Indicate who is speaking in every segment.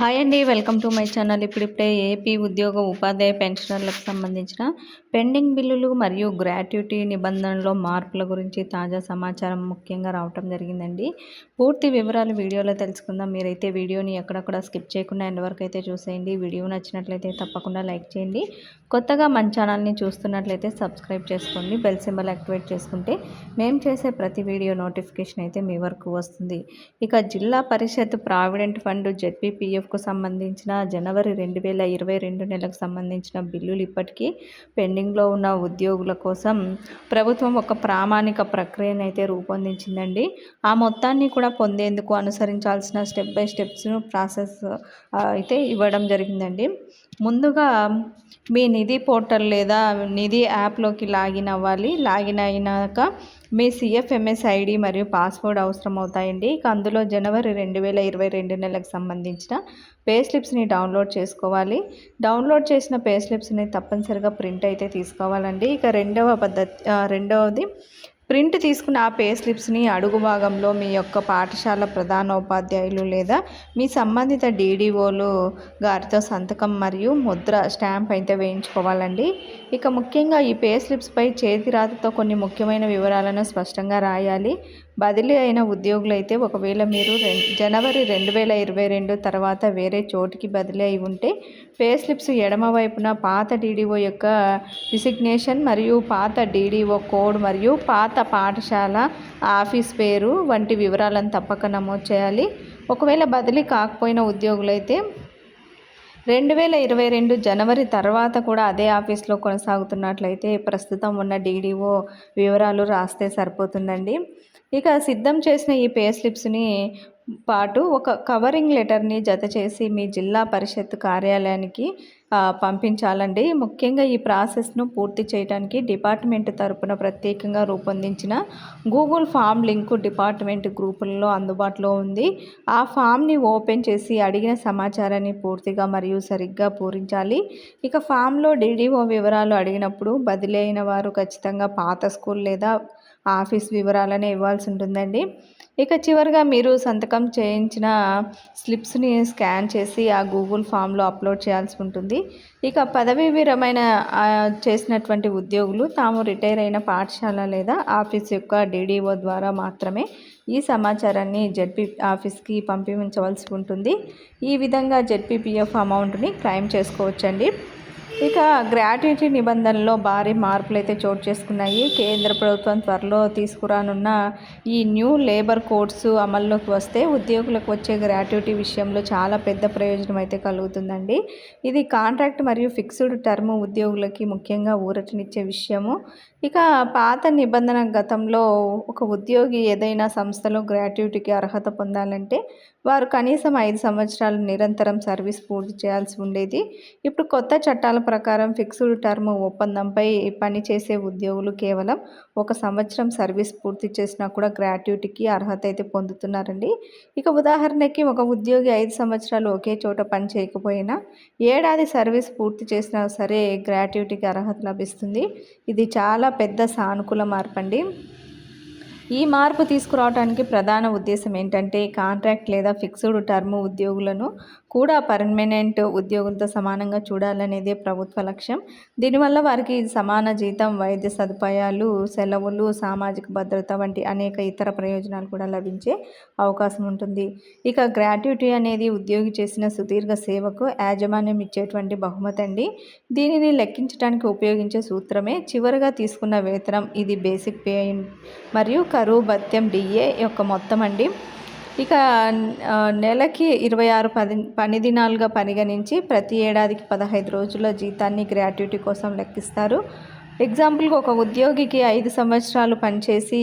Speaker 1: Hi అండి welcome to my channel ఇప్పుడిప్పుడే AP ఉద్యోగ ఉపాధ్యాయ పెన్షనర్లకు సంబంధించిన పెండింగ్ బిల్లులు మరియు గ్రాట్యుటీ నిబంధనలో మార్పుల గురించి తాజా సమాచారం ముఖ్యంగా రావటం జరిగిందండి. పూర్తి వివరాలు వీడియోలో తెలుసుకుందాం. మీరైతే వీడియోని ఎక్కడక్కడ స్కిప్ చేయకుండా ఎండ్ వరకు అయితే చూసేయండి. వీడియో నచ్చినట్లయితే తప్పకుండా లైక్ చేయండి. కొత్తగా మన ఛానల్ని చూస్తున్నట్లయితే సబ్స్క్రైబ్ చేసుకోండి. బెల్ సింబల్ యాక్టివేట్ చేసుకుంటే మేము చేసే ప్రతి వీడియో నోటిఫికేషన్ అయితే మీ వరకు వస్తుంది. ఇక Zilla Parishad provident fund ZPPF జెడ్పీపీఎఫ్కు సంబంధించిన జనవరి రెండు వేల ఇరవై రెండు నెలకు సంబంధించిన బిల్లులు ఇప్పటికీ పెండింగ్లో ఉన్న ఉద్యోగుల కోసం ప్రభుత్వం ఒక ప్రామాణిక ప్రక్రియను అయితే రూపొందించిందండి. ఆ మొత్తాన్ని కూడా పొందేందుకు అనుసరించాల్సిన స్టెప్ బై స్టెప్స్ను ప్రాసెస్ అయితే ఇవ్వడం జరిగిందండి. ముందుగా మీ నిధి పోర్టల్ లేదా నిధి యాప్లోకి లాగిన్ అవ్వాలి. లాగిన్ అయినాక మీ సిఎఫ్ఎంఎస్ ఐడి మరియు పాస్వర్డ్ అవసరం అవుతాయండి. ఇక అందులో జనవరి రెండు వేల ఇరవై రెండు నెలకు సంబంధించిన పే స్లిప్స్ని డౌన్లోడ్ చేసుకోవాలి. డౌన్లోడ్ చేసిన పే స్లిప్స్ని తప్పనిసరిగా ప్రింట్ అయితే తీసుకోవాలండి. ఇక రెండవ పద్ధతి రెండవది ప్రింట్ తీసుకున్న ఆ పే స్లిప్స్ని అడుగు భాగంలో మీ యొక్క పాఠశాల ప్రధానోపాధ్యాయులు లేదా మీ సంబంధిత డీడీఓలు గారితో సంతకం మరియు ముద్ర స్టాంప్ అయితే వేయించుకోవాలండి. ఇక ముఖ్యంగా ఈ పే స్లిప్స్పై చేతి రాతతో కొన్ని ముఖ్యమైన వివరాలను స్పష్టంగా రాయాలి. బదిలీ అయిన ఉద్యోగులు అయితే ఒకవేళ మీరు జనవరి రెండు వేల ఇరవై రెండు తర్వాత వేరే చోటికి బదిలీ అయి ఉంటే పే స్లిప్స్ ఎడమ వైపున పాత డీడీఓ యొక్క డిసిగ్నేషన్ మరియు పాత డీడీఓ కోడ్ మరియు పాత పాఠశాల ఆఫీస్ పేరు వంటి వివరాలను తప్పక నమోదు చేయాలి. ఒకవేళ బదిలీ కాకపోయిన ఉద్యోగులైతే రెండు వేల ఇరవై రెండు జనవరి తర్వాత కూడా అదే ఆఫీస్లో కొనసాగుతున్నట్లయితే ప్రస్తుతం ఉన్న డీడీఓ వివరాలు రాస్తే సరిపోతుందండి. ఇక సిద్ధం చేసిన ఈ పే స్లిప్స్ని పాటు ఒక కవరింగ్ లెటర్ని జత చేసి మీ జిల్లా పరిషత్ కార్యాలయానికి పంపించాలండి. ముఖ్యంగా ఈ ప్రాసెస్ను పూర్తి చేయడానికి డిపార్ట్మెంట్ తరపున ప్రత్యేకంగా రూపొందించిన గూగుల్ ఫామ్ లింకు డిపార్ట్మెంట్ గ్రూపుల్లో అందుబాటులో ఉంది. ఆ ఫామ్ని ఓపెన్ చేసి అడిగిన సమాచారాన్ని పూర్తిగా మరియు సరిగ్గా పూరించాలి. ఇక ఫామ్లో డీడీఓ వివరాలు అడిగినప్పుడు బదిలీ అయిన వారు ఖచ్చితంగా పాత స్కూల్ లేదా ఆఫీస్ వివరాలనే ఇవ్వాల్సి ఉంటుందండి. ఇక చివరిగా మీరు సంతకం చేయించిన స్లిప్స్ని స్కాన్ చేసి ఆ గూగుల్ ఫామ్లో అప్లోడ్ చేయాల్సి ఉంటుంది. ఇక పదవీ విరమైన చేసినటువంటి ఉద్యోగులు తాము రిటైర్ అయిన పాఠశాల లేదా ఆఫీస్ యొక్క డీడీఓ ద్వారా మాత్రమే ఈ సమాచారాన్ని జెడ్పీ ఆఫీస్కి పంపించవలసి ఉంటుంది. ఈ విధంగా జెడ్పీపీఎఫ్ అమౌంట్ని క్లెయిమ్ చేసుకోవచ్చండి. ఇక గ్రాట్యుటీ నిబంధనలో భారీ మార్పులు అయితే చోటు చేసుకున్నాయి. కేంద్ర ప్రభుత్వం త్వరలో తీసుకురానున్న ఈ న్యూ లేబర్ కోడ్స్ అమల్లోకి వస్తే ఉద్యోగులకు వచ్చే గ్రాట్యుటీ విషయంలో చాలా పెద్ద ప్రయోజనం అయితే కలుగుతుందండి. ఇది కాంట్రాక్ట్ మరియు ఫిక్స్డ్ టర్మ్ ఉద్యోగులకి ముఖ్యంగా ఊరటనిచ్చే విషయము. ఇక పాత నిబంధన గతంలో ఒక ఉద్యోగి ఏదైనా సంస్థలో గ్రాట్యుటీకి అర్హత పొందాలంటే వారు కనీసం ఐదు సంవత్సరాలు నిరంతరం సర్వీస్ పూర్తి చేయాల్సి ఉండేది. ఇప్పుడు కొత్త చట్టాల ప్రకారం ఫిక్స్డ్ టర్మ్ ఒప్పందంపై పనిచేసే ఉద్యోగులు కేవలం ఒక సంవత్సరం సర్వీస్ పూర్తి చేసినా కూడా గ్రాట్యుటీకి అర్హత అయితే పొందుతున్నారండి. ఇక ఉదాహరణకి ఒక ఉద్యోగి ఐదు సంవత్సరాలు ఒకే చోట పని చేయకపోయినా ఏడాది సర్వీస్ పూర్తి చేసినా సరే గ్రాట్యుటీకి అర్హత లభిస్తుంది. ఇది చాలా పెద్ద సానుకూల మార్పండి. ఈ మార్పు తీసుకురావడానికి ప్రధాన ఉద్దేశం ఏంటంటే కాంట్రాక్ట్ లేదా ఫిక్స్డ్ టర్మ్ ఉద్యోగులను కూడా పర్మనెంట్ ఉద్యోగులతో సమానంగా చూడాలనేదే ప్రభుత్వ లక్ష్యం. దీనివల్ల వారికి సమాన జీతం వైద్య సదుపాయాలు సెలవులు సామాజిక భద్రత వంటి అనేక ఇతర ప్రయోజనాలు కూడా లభించే అవకాశం ఉంటుంది. ఇక గ్రాట్యుటీ అనేది ఉద్యోగి చేసిన సుదీర్ఘ సేవకు యాజమాన్యం ఇచ్చేటువంటి బహుమతి అండి. దీనిని లెక్కించడానికి ఉపయోగించే సూత్రమే చివరిగా తీసుకున్న వేతనం. ఇది బేసిక్ పే మరియు కరువు భత్యం డిఏ యొక్క మొత్తం అండి. ఇక నెలకి ఇరవై ఆరు పది పని దినాలుగా పరిగణించి ప్రతి ఏడాదికి పదహైదు రోజుల జీతాన్ని గ్రాట్యుటీ కోసం లెక్కిస్తారు. ఎగ్జాంపుల్కి ఒక ఉద్యోగికి ఐదు సంవత్సరాలు పనిచేసి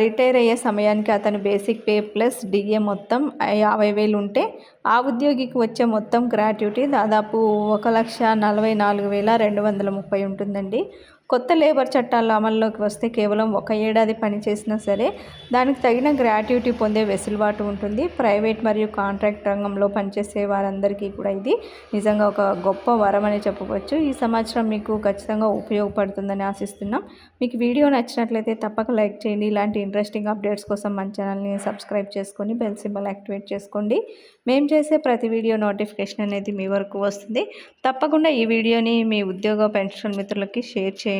Speaker 1: రిటైర్ అయ్యే సమయానికి అతను బేసిక్ పే ప్లస్ డిఏ మొత్తం యాభై వేలు ఉంటే ఆ ఉద్యోగికి వచ్చే మొత్తం గ్రాట్యుటీ దాదాపు ఒక లక్ష నలభై నాలుగు వేల రెండు వందల ముప్పై ఉంటుందండి. కొత్త లేబర్ చట్టాలు అమల్లోకి వస్తే కేవలం ఒక ఏడాది పనిచేసినా సరే దానికి తగిన గ్రాట్యుటీ పొందే వెసులుబాటు ఉంటుంది. ప్రైవేట్ మరియు కాంట్రాక్ట్ రంగంలో పనిచేసే వారందరికీ కూడా ఇది నిజంగా ఒక గొప్ప వరం అని చెప్పవచ్చు. ఈ సమాచారం మీకు ఖచ్చితంగా ఉపయోగపడుతుందని ఆశిస్తున్నాం. మీకు వీడియో నచ్చినట్లయితే తప్పక లైక్ చేయండి. ఇలాంటి ఇంట్రెస్టింగ్ అప్డేట్స్ కోసం మన ఛానల్ని సబ్స్క్రైబ్ చేసుకొని బెల్ సింబల్ యాక్టివేట్ చేసుకోండి. మేము చేసే ప్రతి వీడియో నోటిఫికేషన్ అనేది మీ వరకు వస్తుంది. తప్పకుండా ఈ వీడియోని మీ ఉద్యోగ పెన్షన్ మిత్రులకి షేర్ చేయండి.